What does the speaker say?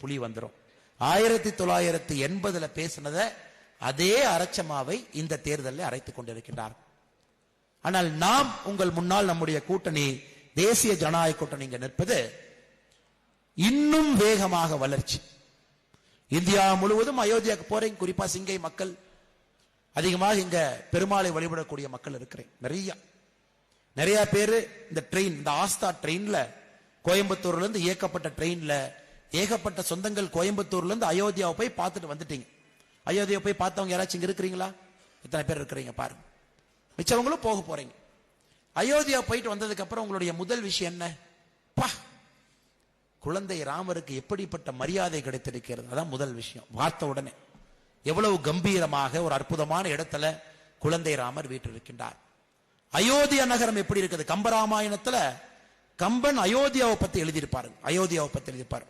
புலி வந்துடும் ஆயிரத்தி தொள்ளாயிரத்தி எண்பதுல பேசினத அதே அரைச்சமாவை இந்த தேர்தலில் அரைத்துக் கொண்டிருக்கின்றார். ஆனால் நாம் உங்கள் முன்னால் நம்முடைய கூட்டணி தேசிய ஜனநாயக கூட்டணி இங்க நிற்பது இன்னும் வேகமாக வளர்ச்சி. இந்தியா முழுவதும் அயோத்தியாவுக்கு போறேன் குறிப்பா சிங்கை மக்கள் அதிகமாக இங்க பெருமாளை வழிபடக்கூடிய மக்கள் இருக்கிறேன் நிறைய. நிறைய பேரு இந்த ட்ரெயின் இந்த ஆஸ்தா ட்ரெயின்ல கோயம்புத்தூர்ல இருந்து இயக்கப்பட்ட ட்ரெயின்ல ஏகப்பட்ட சொந்தங்கள் கோயம்புத்தூர்ல இருந்து அயோத்தியாவை போய் பார்த்துட்டு வந்துட்டீங்க. அயோத்தியா போய் பார்த்தவங்க யாராச்சும் இங்க இருக்கிறீங்களா? இத்தனை பேர் இருக்கிறீங்க பாருங்க. மிச்சவங்களும் போக போறீங்க. அயோத்தியா போயிட்டு வந்ததுக்கு அப்புறம் உங்களுடைய முதல் விஷயம் என்ன? பா! குழந்தை ராமருக்கு எப்படிப்பட்ட மரியாதை கிடைத்திருக்கிறது? அதான் முதல் விஷயம். பார்த்த உடனே எவ்வளவு கம்பீரமாக ஒரு அற்புதமான இடத்துல குழந்தை ராமர் வீட்டிருக்கின்றார் அயோத்தியா நகரம் எப்படி இருக்குது? கம்பராமாயணத்துல கம்பன் அயோத்தியாவை பத்தி எழுதியிருப்பாரு அயோத்தியாவை பத்தி எழுதியிருப்பாரு.